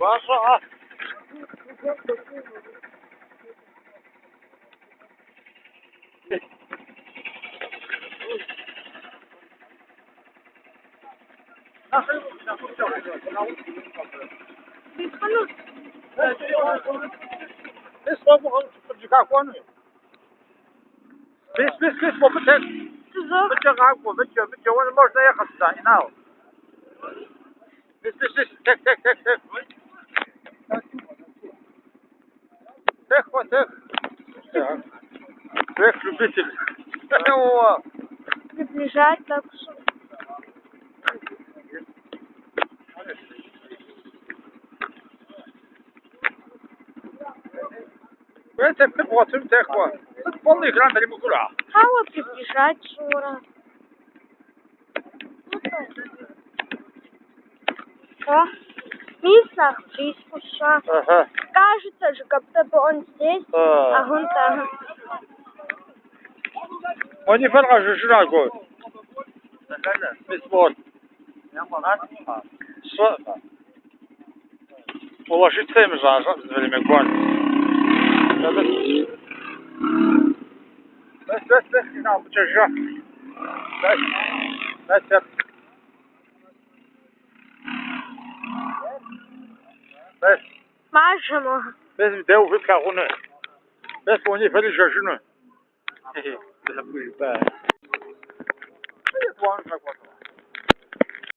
Başa. Nasıl? Nasıl? Nasıl? Nasıl? Nasıl? Ваша. Biz bu bakalım çıkar konu. Biz biz biz bu bir tek. Bir tek akbu, bir tek, bir tek. Onu možda jehati da, inao. Biz biz biz, tek tek tek tek. Tek pa tek. Tek любитель. О, Приближать так Це не було, це не було. Це повний грант, не мукура. Хало прибіжать вчора. О, мисах близко сейчас. Ага. Кажется же, как будто бы он здесь, а, а он там. Он не фаргаж, жрагу. Бисмор. Что? Уложить семь жажа, с время гонь. Anladın mı? Bes bes bes. Tamam bu çocuğa. Bes. Bes yap. Bes. Marşı mı? Bes bir dev hıtka onu. Bes onu ifade şaşını. Hehehe. Bes bu yüzden.